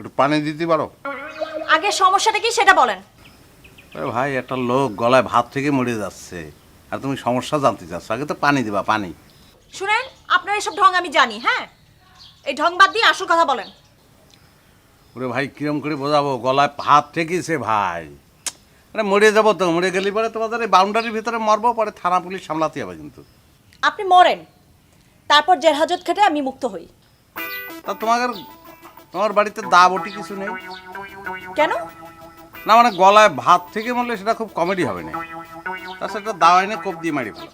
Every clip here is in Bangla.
একটু পানি দিতে পারো? আগে সমস্যাটা কি সেটা বলেন। আরে ভাই একটা লোক গলায় ভাত থেকে মরে যাচ্ছে। আর তুমি সমস্যা জানতে চাচ্ছ। আগে তো পানি দিবা পানি। শুনেন আপনার এসব ঢং আমি জানি হ্যাঁ? এই ঢং বাদ দিয়ে আসল কথা বলেন। ওরে ভাই কিরম করে বোঝাবো? গলায় ভাত ঠেকেছে ভাই। আরে মরে যাব তো মরে গেলে পরে তোমাদের এই বাউন্ডারির ভিতরে মরবো পরে থানা পুলিশ সামলাতে হবে কিন্তু। আপনি মরেন। তারপর জেল হাজত খেটে আমি মুক্ত হই। তা তোমাদের তোমার বাড়িতে দা বটি কিছু নেই? কেন? না মানে গলায় ভাত থেকে মরলে সেটা খুব কমেডি হবে না। তার সাথে দাওয়া এনে কোপ দিয়ে মারি ফেলো।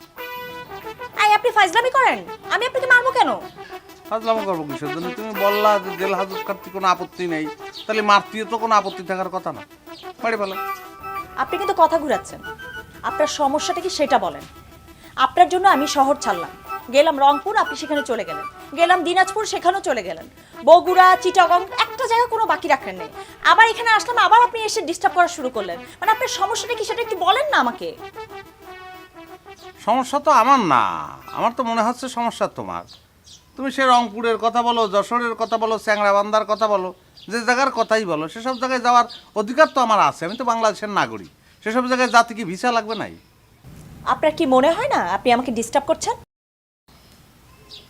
আই আপনি ফাইজলামি করেন? আমি আপনাকে মারবো কেন? ফাজলামো করব কিসের জন্য? তুমি বললা যে জেল হাজত কাটতে কোনো আপত্তি নেই। তাহলে মারতেও তো কোনো আপত্তি থাকার কথা না। মারি ফেলো। আপনি কিন্তু কথা ঘুরাচ্ছেন। আপনার সমস্যাটা কি সেটা বলেন। আপনার জন্য আমি শহর ছাড়লাম। গেলাম রংপুর আপনি সেখানে চলে গেলেন। গেলাম দিনাজপুর সেখানেও চলে গেলেন। বগুড়া চিটাগং একটা জায়গা কোনো বাকি রাখলেন নেই। আবার এখানে আসলাম আবার আপনি এসে ডিস্টার্ব করা শুরু করলেন। মানে আপনার সমস্যাটা কি সেটা একটু বলেন না আমাকে। সমস্যা তো আমার না। আমার তো মনে হচ্ছে সমস্যা তোমার। তুমি সে রংপুরের কথা বলো যশোরের কথা বলো স্যাংরাবান্দার কথা বলো যে জায়গার কথাই বলো সেসব জায়গায় যাওয়ার অধিকার তো আমার আছে। আমি তো বাংলাদেশের নাগরিক। সেসব জায়গায় যাতে কি ভিসা লাগবে নাই? আপনার কি মনে হয় না আপনি আমাকে ডিস্টার্ব করছেন?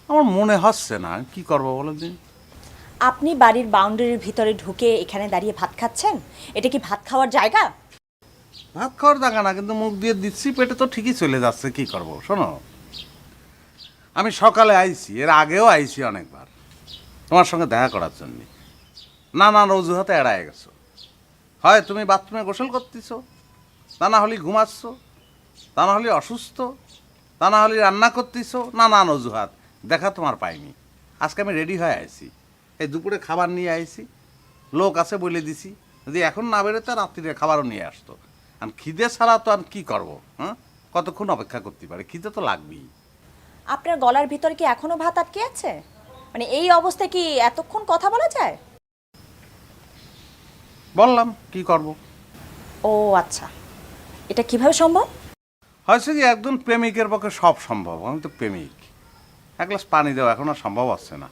আমার মনে হচ্ছে না। কি করব বলো দিন আপনি বাড়ির বাউন্ডারির ভিতরে ঢুকে এখানে দাঁড়িয়ে ভাত খাচ্ছেন? এটা কি ভাত খাওয়ার জায়গা? ভাত খাওয়ার জায়গা না কিন্তু মুখ দিয়ে দিচ্ছি পেটে তো ঠিকই চলে যাচ্ছে কি করব? শোনো আমি সকালে আইছি এর আগেও আইছি অনেকবার তোমার সঙ্গে দেখা করার জন্য। নানান অজুহাতে এড়ায় গেছো। হয় তুমি বাথরুমে গোসল করতেছো তা না হলে ঘুমাচ্ছ তা না হলে অসুস্থ তা না হলে রান্না করতেছো নানান অজুহাত। দেখা তোমার পাইনি। আজকে আমি রেডি হয়ে আইছি। এই দুপুরে খাবার নিয়ে আইছি। লোক আছে বলে দিছি যদি এখন না বেরোতে রাত্রিরে খাবারও নিয়ে আসতো। আর খিদে ছাড়া তো আর কি করব হ্যাঁ? কতক্ষণ অপেক্ষা করতে পারে? খিদে তো লাগবেই। আপনার গলার ভিতরে কি এখনও ভাত আটকে আছে? মানে এই অবস্থায় কি এতক্ষণ কথা বলা যায়? বললাম কি করব? ও আচ্ছা। এটা কীভাবে সম্ভব? হয়েছে কি একজন প্রেমিকের পক্ষে সব সম্ভব। আমি তো প্রেমিক। এক গ্লাস পানি দেওয়া এখন আর সম্ভব হচ্ছে না।